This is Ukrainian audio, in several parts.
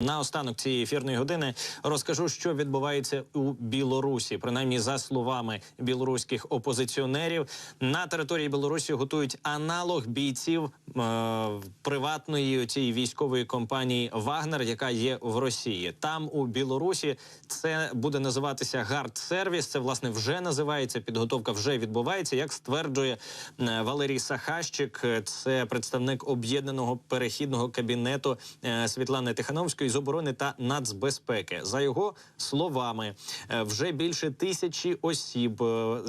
На останок цієї ефірної години розкажу, що відбувається у Білорусі. Принаймні, за словами білоруських опозиціонерів, на території Білорусі готують аналог бійців е, приватної цієї військової компанії Вагнер, яка є в Росії. Там у Білорусі це буде називатися гард-сервіс. Це власне вже називається. Підготовка вже відбувається. Як стверджує е, Валерій Сахащик, е, це представник об'єднаного перехідного кабінету е, Світлани Тихановської з оборони та нацбезпеки. За його словами, е, вже більше тисячі осіб е,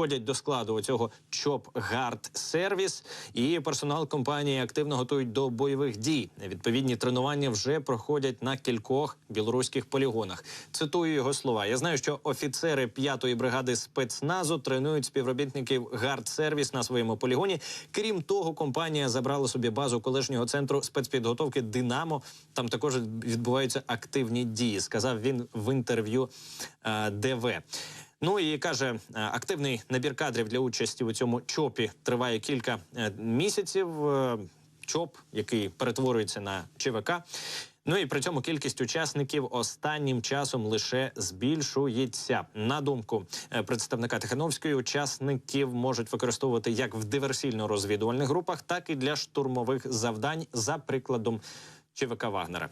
входять до складу цього ЧОП Гард Сервіс, і персонал компанії активно готують до бойових дій. Відповідні тренування вже проходять на кількох білоруських полігонах. Цитую його слова. Я знаю, що офіцери 5-ї бригади спецназу тренують співробітників Гард Сервіс на своєму полігоні. Крім того, компанія забрала собі базу колишнього центру спецпідготовки Динамо. Там також відбуваються активні дії. Сказав він в інтерв'ю е, ДВ. Ну і каже, е, активний набір кадрів для участі у цьому чопі триває кілька е, місяців. Е, ЧОП, який перетворюється на ЧВК. Ну і при цьому кількість учасників останнім часом лише збільшується. На думку представника Тихановської, учасників можуть використовувати як в диверсійно-розвідувальних групах, так і для штурмових завдань за прикладом ЧВК Вагнера.